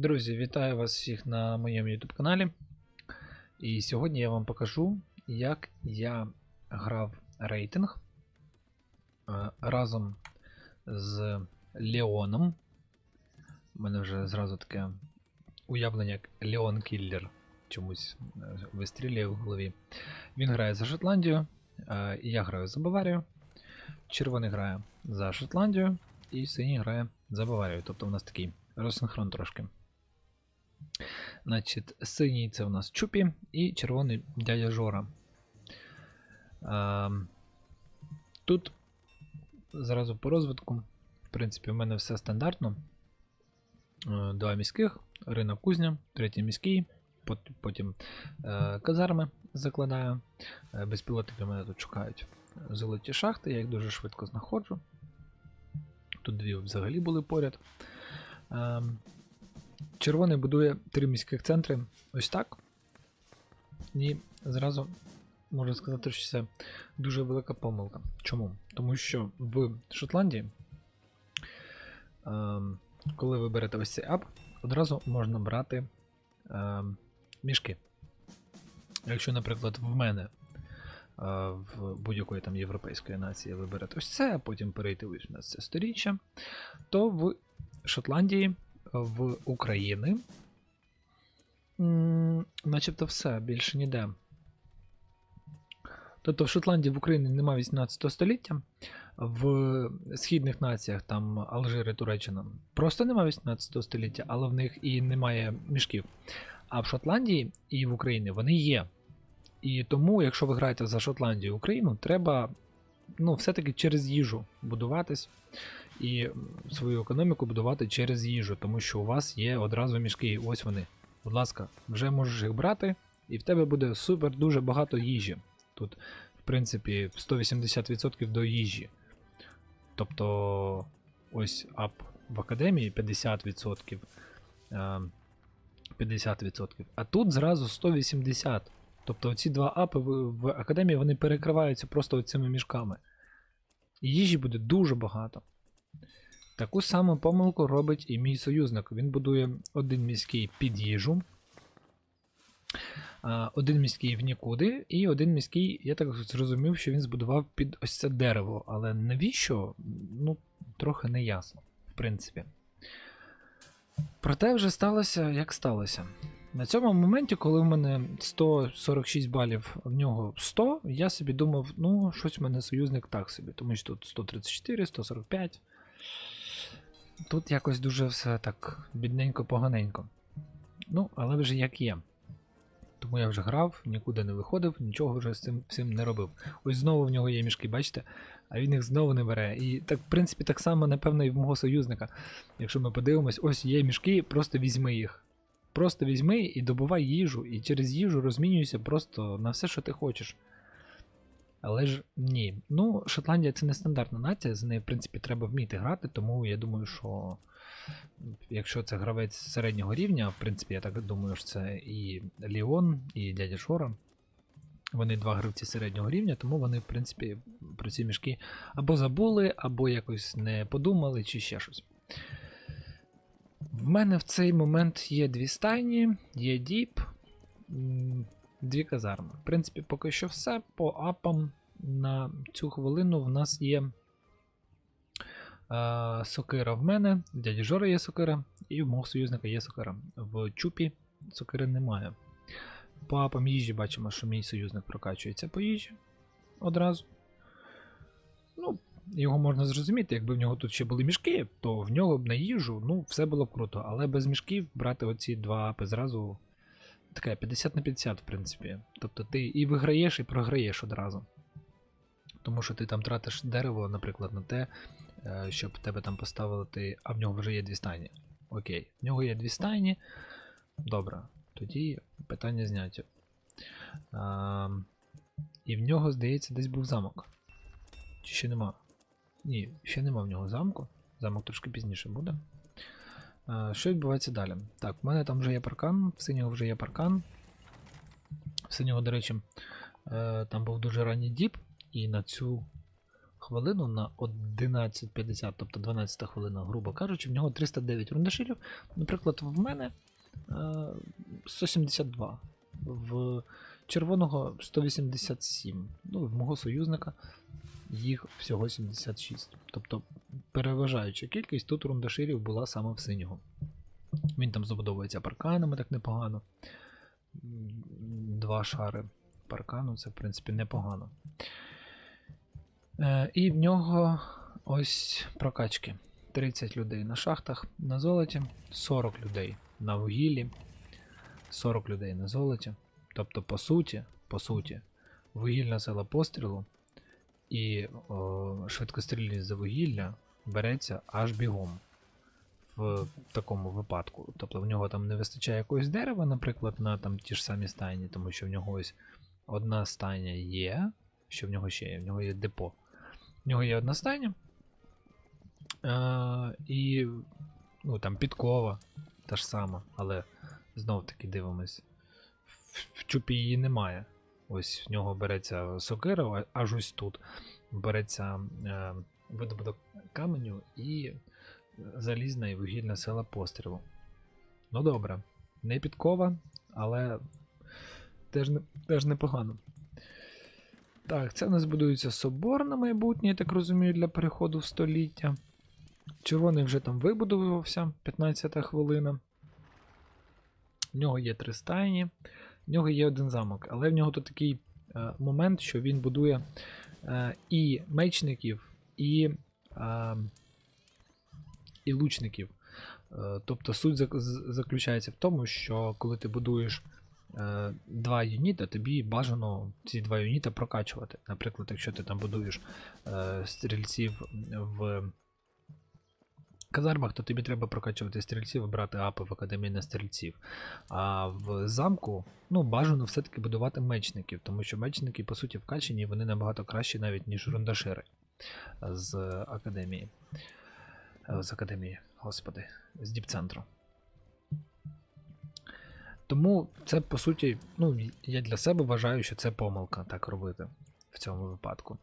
Друзі, вітаю вас всіх на моєму YouTube каналі. І сьогодні я вам покажу, як я грав рейтинг е, разом з Леоном. У мене вже зразу таке уявлення, як Леон Кіллер чомусь е, вистрілює в голові. Він грає за Шотландію, е, я граю за Баварію. Червоний грає за Шотландію, і синій грає за Баварію. Тобто у нас такий розсинхрон трошки. Значить, синій це у нас Чупі і червоний дядя Жора. А, тут зразу по розвитку. В принципі, у мене все стандартно. Е, Два міських, ринок кузня, третій міський, потім е, казарми закладаю. Е, безпілотники мене тут шукають золоті шахти, я їх дуже швидко знаходжу. Тут дві взагалі були поряд. Ем, Червоний будує три міських центри ось так. І зразу можу сказати, що це дуже велика помилка. Чому? Тому що в Шотландії, ем, коли ви берете ось цей ап, одразу можна брати ем, мішки. Якщо, наприклад, в мене е, в будь-якої там європейської нації ви берете ось це, а потім перейти ось у нас це сторіччя, то в Шотландії в України. м, Начебто все, більше ніде. Тобто в Шотландії в Україні немає 18 століття, в східних націях, там Алжир і Туреччина, просто немає 18 століття, але в них і немає мішків. А в Шотландії і в Україні вони є. І тому, якщо ви граєте за Шотландію і Україну, треба ну, все-таки через їжу будуватись і свою економіку будувати через їжу, тому що у вас є одразу мішки. Ось вони. Будь ласка, вже можеш їх брати, і в тебе буде супер дуже багато їжі. Тут, в принципі, 180% до їжі. Тобто, ось ап в академії 50%. е, 50%. А тут зразу 180%. Тобто ці два апи в академії вони перекриваються просто цими мішками. І їжі буде дуже багато. Таку саму помилку робить і мій союзник. Він будує один міський під їжу, один міський в нікуди, і один міський, я так зрозумів, що він збудував під ось це дерево. Але навіщо? Ну, трохи не ясно, в принципі. Проте вже сталося, як сталося. На цьому моменті, коли в мене 146 балів, в нього 100, я собі думав, ну, щось в мене союзник так собі, тому що тут 134, 145. Тут якось дуже все так бідненько, поганенько. Ну, але вже як є. Тому я вже грав, нікуди не виходив, нічого вже з цим всім не робив. Ось знову в нього є мішки, бачите? А він їх знову не бере. І так, в принципі, так само, напевно, і в мого союзника. Якщо ми подивимось, ось є мішки, просто візьми їх. Просто візьми і добувай їжу, і через їжу розмінюйся просто на все, що ти хочеш. Але ж ні. Ну, Шотландія це не стандартна нація, з нею, в принципі, треба вміти грати, тому я думаю, що якщо це гравець середнього рівня, в принципі, я так думаю, що це і Ліон, і дядя Шора. Вони два гравці середнього рівня, тому вони, в принципі, про ці мішки або забули, або якось не подумали, чи ще щось. В мене в цей момент є дві стайні, є діп, дві казарми. В принципі, поки що все. По апам на цю хвилину в нас є е, сокира в мене, в дяді Жори є сокира, і в мого союзника є сокира. В чупі сокири немає. По апам їжі бачимо, що мій союзник прокачується по їжі одразу. Ну, його можна зрозуміти, якби в нього тут ще були мішки, то в нього б на їжу, ну, все було б круто. Але без мішків брати оці два апи зразу таке 50 на 50, в принципі. Тобто ти і виграєш, і програєш одразу. Тому що ти там тратиш дерево, наприклад, на те, е, щоб тебе там поставити. А в нього вже є дві стайні. Окей, в нього є дві стайні. Добре, тоді питання зняті. А, і в нього, здається, десь був замок. Чи ще нема? Ні, ще нема в нього замку. Замок трошки пізніше буде. Що відбувається далі? Так, в мене там вже є паркан, в синього вже є паркан. В синього, до речі, е, там був дуже ранній діп, і на цю хвилину на 11.50, тобто 12 хвилина, грубо кажучи, в нього 309 рундаширів. Наприклад, в мене е, 172. В червоного 187. Ну, в мого союзника їх всього 76. Тобто переважаюча кількість тут рундаширів була саме в синього. Він там забудовується парканами так непогано. Два шари паркану, це в принципі непогано. Е, і в нього ось прокачки. 30 людей на шахтах на золоті, 40 людей на вугіллі, 40 людей на золоті. Тобто, по суті, по суті, вугільна сила пострілу і о, швидкострільність за вугілля береться аж бігом в такому випадку. Тобто в нього там не вистачає якогось дерева, наприклад, на там ті ж самі стайні, тому що в нього ось одна стайня є. Що в нього ще є? В нього є депо. В нього є одна стайня. Е, і ну, там підкова та ж сама, але знов таки дивимось. В, в чупі її немає. Ось в нього береться сокира, аж ось тут береться е, видобуток каменю і залізна і вугільна сила пострілу. Ну добре, не підкова, але теж, теж непогано. Так, це в нас будується собор на майбутнє, я так розумію, для переходу в століття. Червоний вже там вибудувався, 15 хвилина. В нього є три стайні, в нього є один замок, але в нього тут такий е, момент, що він будує е, і мечників, і, е, і лучників. Е, тобто суть заключається в тому, що коли ти будуєш е, два юніта, тобі бажано ці два юніта прокачувати. Наприклад, якщо ти там будуєш е, стрільців в казармах, то тобі треба прокачувати стрільців і брати апи в академії на стрільців. А в замку ну, бажано все-таки будувати мечників, тому що мечники, по суті, вкачені, вони набагато кращі навіть, ніж рундашири з академії. Е, З академії, господи, з діпцентру. Тому це по суті, ну, я для себе вважаю, що це помилка так робити в цьому випадку.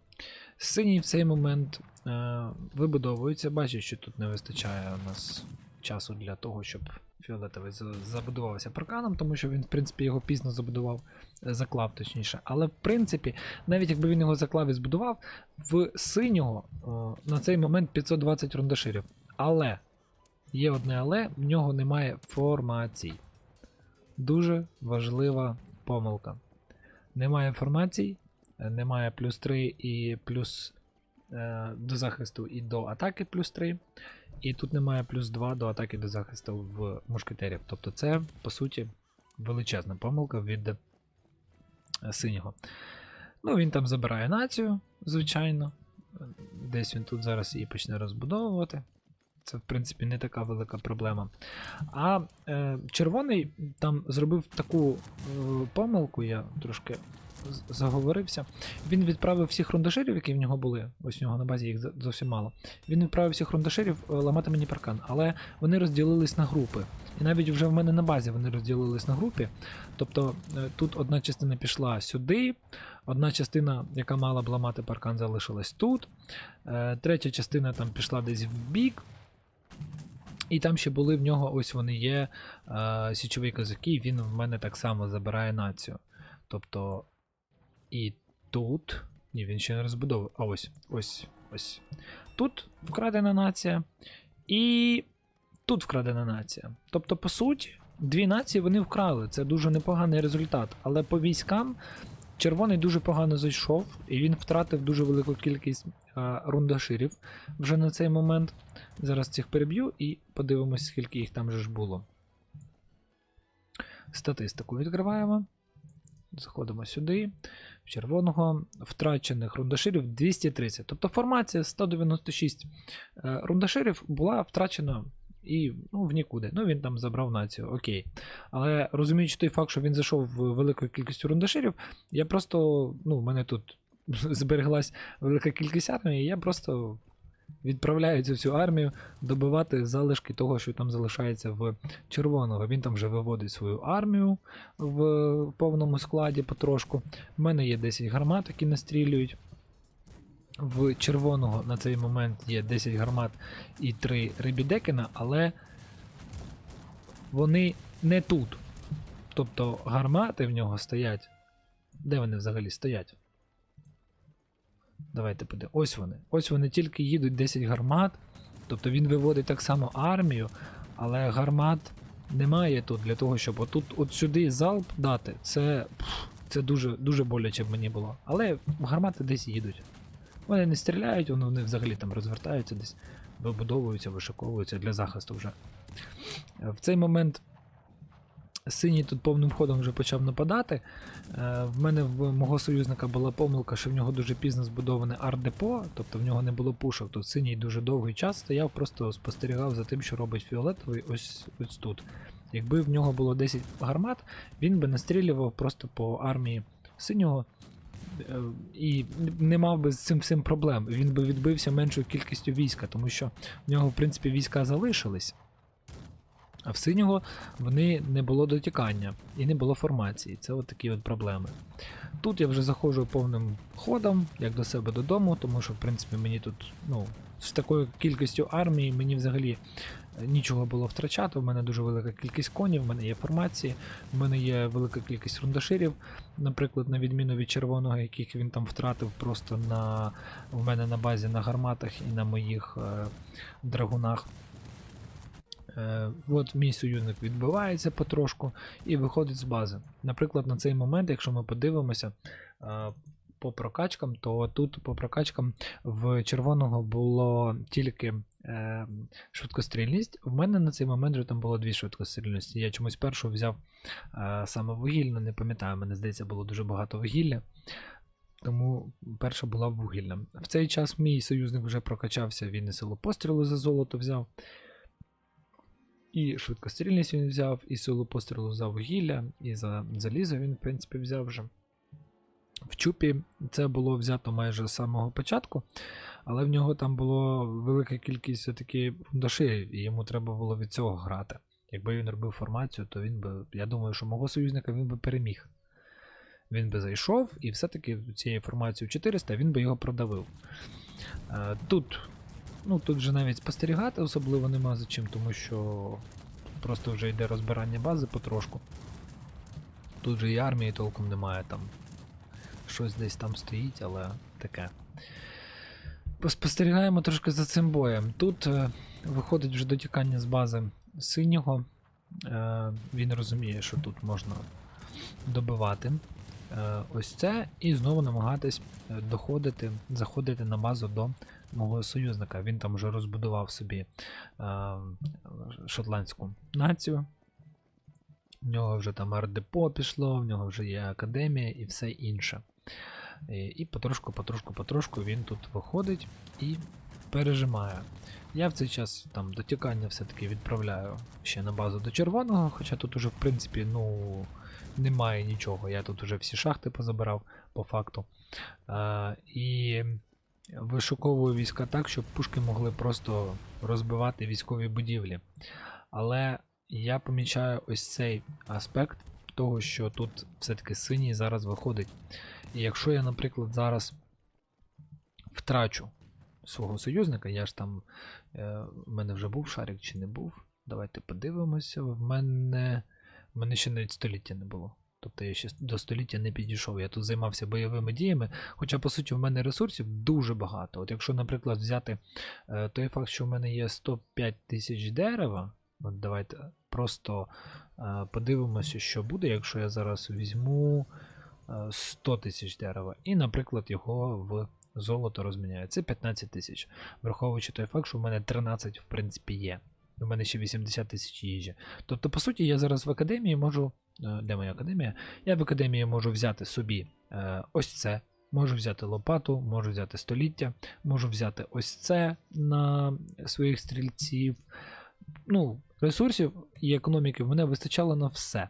Синій в цей момент е, вибудовується. Бачу, що тут не вистачає у нас часу для того, щоб фіолетовий забудувався парканом, тому що він, в принципі, його пізно забудував, е, заклав точніше. Але в принципі, навіть якби він його заклав і збудував, в синього о, на цей момент 520 рундаширів. Але є одне але, в нього немає формацій. Дуже важлива помилка. Немає формацій, е, немає плюс 3 і плюс е, до захисту і до атаки плюс 3. І тут немає плюс 2 до атаки до захисту в мушкетерів. Тобто це, по суті, величезна помилка від е, синього. Ну, він там забирає націю, звичайно. Десь він тут зараз її почне розбудовувати. Це, в принципі, не така велика проблема. А е, червоний там зробив таку е, помилку, я трошки заговорився. Він відправив всіх рундаширів, які в нього були. Ось в нього на базі їх зовсім мало. Він відправив всіх рундаширів е, ламати мені паркан, але вони розділились на групи. І навіть вже в мене на базі вони розділились на групі. Тобто е, тут одна частина пішла сюди, одна частина, яка мала б ламати паркан, залишилась тут. Е, Третя частина там пішла десь в бік. І там ще були в нього, ось вони є січові козаки, він в мене так само забирає націю. Тобто. І тут. Ні, він ще не розбудовує. А ось, ось, ось. Тут вкрадена нація. І тут вкрадена нація. Тобто, по суті, дві нації вони вкрали. Це дуже непоганий результат. Але по військам червоний дуже погано зайшов, і він втратив дуже велику кількість е, рундаширів вже на цей момент. Зараз цих переб'ю і подивимось, скільки їх там же ж було. Статистику відкриваємо. Заходимо сюди. В червоного втрачених рундаширів 230. Тобто формація 196 е, рундаширів була втрачена і ну, в нікуди. Ну, він там забрав націю, окей. Але розуміючи той факт, що він зайшов в великою кількістю рундаширів, я просто, ну, в мене тут збереглась велика кількість армії, я просто відправляю цю всю армію добивати залишки того, що там залишається в червоного. Він там вже виводить свою армію в повному складі потрошку. У мене є 10 гармат, які настрілюють. В червоного на цей момент є 10 гармат і 3 рибідекена, але вони не тут. Тобто гармати в нього стоять. Де вони взагалі стоять? Давайте подивимось. Ось вони. Ось вони тільки їдуть 10 гармат. Тобто він виводить так само армію, але гармат немає тут для того, щоб отут от сюди залп дати. Це, це дуже, дуже боляче б мені було. Але гармати десь їдуть. Вони не стріляють, вони, вони взагалі там розвертаються десь, вибудовуються, вишиковуються для захисту вже. Е, В цей момент синій тут повним ходом вже почав нападати. Е, В мене в мого союзника була помилка, що в нього дуже пізно збудоване арт-депо, тобто в нього не було пушок. Тут синій дуже довгий час стояв, просто спостерігав за тим, що робить фіолетовий ось, ось тут. Якби в нього було 10 гармат, він би настрілював просто по армії синього е, і не мав би з цим всім проблем. Він би відбився меншою кількістю війська, тому що в нього, в принципі, війська залишились. А в синього вони не було дотікання і не було формації. Це от такі от проблеми. Тут я вже заходжу повним ходом, як до себе додому, тому що, в принципі, мені тут, ну, з такою кількістю армії мені взагалі е, нічого було втрачати. У мене дуже велика кількість конів, в мене є формації, в мене є велика кількість рундаширів, наприклад, на відміну від червоного, яких він там втратив просто на в мене на базі на гарматах і на моїх е, драгунах. Е, от мій союзник відбивається потрошку і виходить з бази. Наприклад, на цей момент, якщо ми подивимося е, по прокачкам, то тут по прокачкам в червоного було тільки е, швидкострільність. В мене на цей момент вже там було дві швидкострільності. Я чомусь першу взяв саме вугільну, не пам'ятаю, мене здається, було дуже багато вугілля. Тому перша була вугільна. В цей час мій союзник вже прокачався, він і силу пострілу за золото взяв. І швидкострільність він взяв, і силу пострілу за вугілля, і за залізо він, в принципі, взяв вже. В чупі це було взято майже з самого початку, але в нього там було велика кількість все-таки фундаширів, і йому треба було від цього грати. Якби він робив формацію, то він би, я думаю, що мого союзника він би переміг. Він би зайшов, і все-таки цією формацією 400 він би його продавив. Е, Тут Ну, тут вже навіть спостерігати особливо нема за чим, тому що просто вже йде розбирання бази потрошку. Тут же і армії толком немає там. Щось десь там стоїть, але таке. Поспостерігаємо трошки за цим боєм. Тут е, виходить вже дотікання з бази синього. Е, він розуміє, що тут можна добивати е, ось це, і знову намагатись е, доходити, заходити на базу до мого союзника. Він там вже розбудував собі е, шотландську націю. В нього вже там ардепо пішло, в нього вже є академія і все інше. І, і потрошку, потрошку, потрошку він тут виходить і пережимає. Я в цей час там дотікання все-таки відправляю ще на базу до червоного, хоча тут уже, в принципі, ну, немає нічого. Я тут уже всі шахти позабирав по факту. Е, і вишуковую війська так, щоб пушки могли просто розбивати військові будівлі. Але я помічаю ось цей аспект того, що тут все-таки синій зараз виходить. І якщо я, наприклад, зараз втрачу свого союзника, я ж там. Е, в мене вже був шарик чи не був. Давайте подивимося. В мене. В мене ще навіть століття не було. Тобто я ще до століття не підійшов. Я тут займався бойовими діями. Хоча, по суті, в мене ресурсів дуже багато. От якщо, наприклад, взяти е, той факт, що в мене є 105 тисяч дерева, от давайте просто е, подивимося, що буде, якщо я зараз візьму е, 100 тисяч дерева і, наприклад, його в золото розміняю. Це 15 тисяч. Враховуючи той факт, що в мене 13, в принципі, є. У мене ще 80 тисяч їжі. Тобто, по суті, я зараз в академії можу. е, Де моя академія? Я в академії можу взяти собі е, ось це. Можу взяти лопату, можу взяти століття, можу взяти ось це на своїх стрільців. Ну, ресурсів і економіки в мене вистачало на все.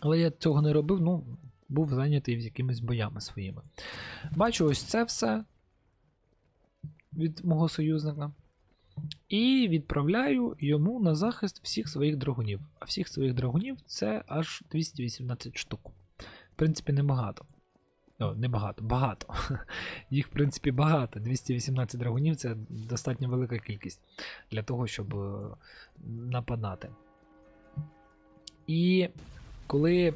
Але я цього не робив, ну, був зайнятий якимись боями своїми. Бачу ось це все від мого союзника. І відправляю йому на захист всіх своїх драгунів. А всіх своїх драгунів це аж 218 штук. В принципі, небагато. О, не багато, багато. Їх, в принципі, багато. 218 драгунів це достатньо велика кількість для того, щоб е, нападати. І коли е,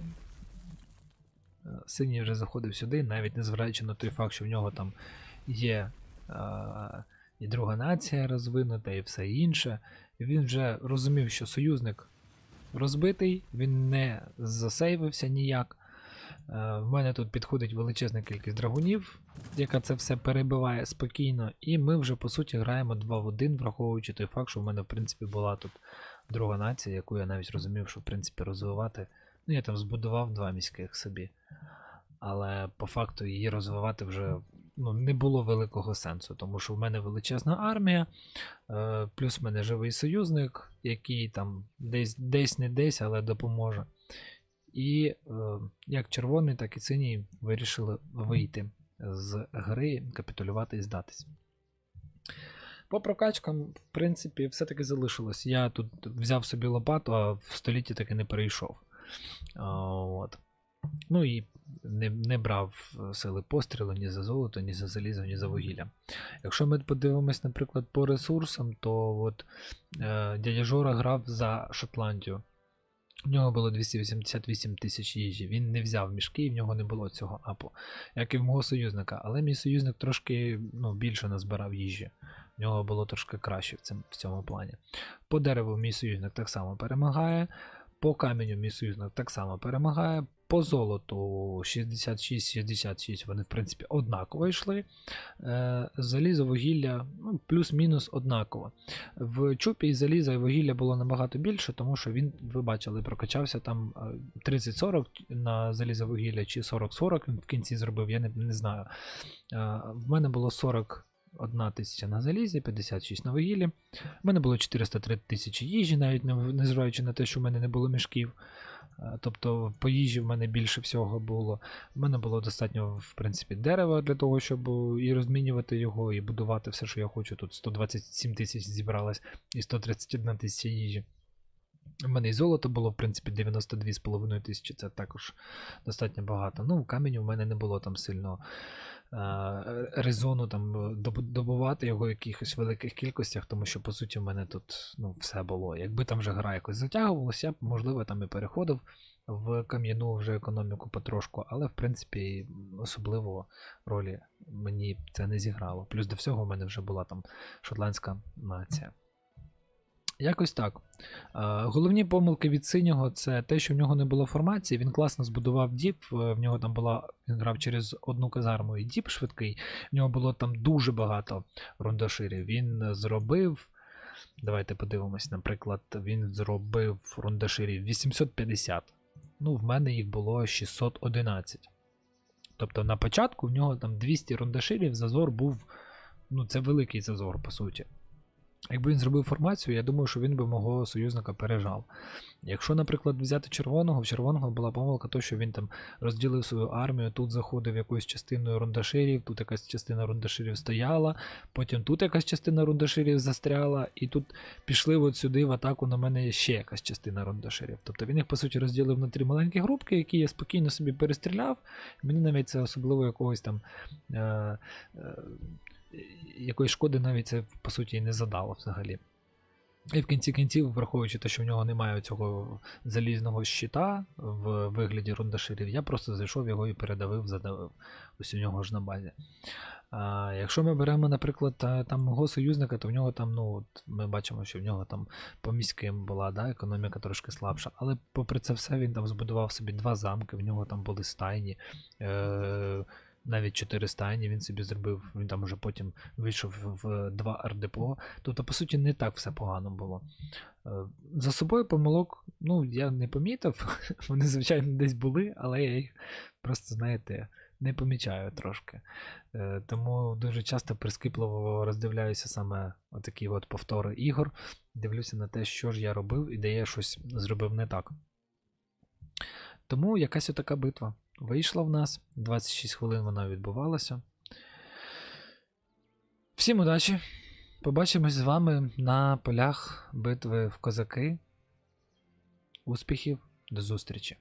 синій вже заходив сюди, навіть незважаючи на той факт, що в нього там є е, і друга нація розвинута, і все інше, він вже розумів, що союзник розбитий, він не засейвився ніяк. Е, В мене тут підходить величезна кількість драгунів, яка це все перебиває спокійно. І ми вже по суті граємо 2 в 1, враховуючи той факт, що в мене в принципі була тут друга нація, яку я навіть розумів, що в принципі розвивати. Ну, я там збудував два міських собі. Але по факту її розвивати вже ну, не було великого сенсу, тому що в мене величезна армія, е, плюс в мене живий союзник, який там десь десь не десь, але допоможе. І е, як червоний, так і синій вирішили вийти з гри, капітулювати і здатись. По прокачкам, в принципі, все-таки залишилось. Я тут взяв собі лопату, а в столітті таки не перейшов. От. Ну і не, не брав е, сили пострілу ні за золото, ні за залізо, ні за вугілля. Якщо ми подивимось, наприклад, по ресурсам, то от, е, дядя Жора грав за Шотландію. В нього було 288 тисяч їжі. Він не взяв мішки, і в нього не було цього апу, як і в мого союзника. Але мій союзник трошки ну, більше назбирав їжі. В нього було трошки краще в цьому, в цьому плані. По дереву мій союзник так само перемагає. По каменю мій союзник так само перемагає. По золоту 66-66 вони, в принципі, однаково йшли. Е, залізо, вугілля ну, плюс-мінус однаково. В чупі і заліза і вугілля було набагато більше, тому що він, ви бачили, прокачався там е, 30-40 на залізо вугілля чи 40-40 він в кінці зробив, я не, не знаю. Е, в мене було 40. Одна тисяча на залізі, 56 на вугіллі. У мене було 403 тисячі їжі, навіть незважаючи на те, що в мене не було мішків. Е, Тобто по їжі в мене більше всього було. У мене було достатньо, в принципі, дерева для того, щоб і розмінювати його, і будувати все, що я хочу. Тут 127 тисяч зібралось і 131 тисяча їжі. У мене і золото було, в принципі, 92,5 тисячі, це також достатньо багато. Ну, каменю в мене не було там сильно резону там доб- добувати його в якихось великих кількостях, тому що, по суті, в мене тут ну, все було. Якби там вже гра якось затягувалася, я б, можливо, там і переходив в кам'яну вже економіку потрошку, але в принципі особливо ролі мені це не зіграло. Плюс до всього в мене вже була там шотландська нація. Якось так. Головні помилки від синього це те, що в нього не було формації. Він класно збудував діп. е, В нього там була. Він грав через одну казарму і діп швидкий. В нього було там дуже багато рундаширів. Він зробив. Давайте подивимось, наприклад, він зробив рундаширів 850. Ну, в мене їх було 611. Тобто на початку в нього там 200 рундаширів, зазор був. Ну, це великий зазор, по суті. Якби він зробив формацію, я думаю, що він би мого союзника пережав. Якщо, наприклад, взяти червоного, в червоного була помилка, то що він там розділив свою армію, тут заходив якоюсь частиною рундаширів, тут якась частина рундаширів стояла, потім тут якась частина рундаширів застряла, і тут пішли от сюди в атаку на мене ще якась частина рундаширів. Тобто він їх, по суті, розділив на три маленькі групки, які я спокійно собі перестріляв. Мені навіть це особливо якогось там. Е- е- якоїсь шкоди навіть це по суті не задало взагалі. І в кінці кінців, враховуючи те, що в нього немає цього залізного щита в вигляді рундаширів, я просто зайшов його і передавив, задавив. Ось у нього ж на базі. А, якщо ми беремо, наприклад, там мого союзника, то в нього там, ну, от ми бачимо, що в нього там по міським була да, економіка трошки слабша. Але попри це все він там збудував собі два замки, в нього там були стайні. Е- навіть 4 стайні він собі зробив, він там уже потім вийшов в 2 ардепо. Тобто, по суті, не так все погано було. Е, За собою помилок, ну, я не помітив. Вони, звичайно, десь були, але я їх просто, знаєте, не помічаю трошки. Е, Тому дуже часто прискіпливо роздивляюся саме отакі от повтори ігор. Дивлюся на те, що ж я робив і де я щось зробив не так. Тому якась отака битва вийшла в нас. 26 хвилин вона відбувалася. Всім удачі! Побачимось з вами на полях битви в козаки. Успіхів, до зустрічі!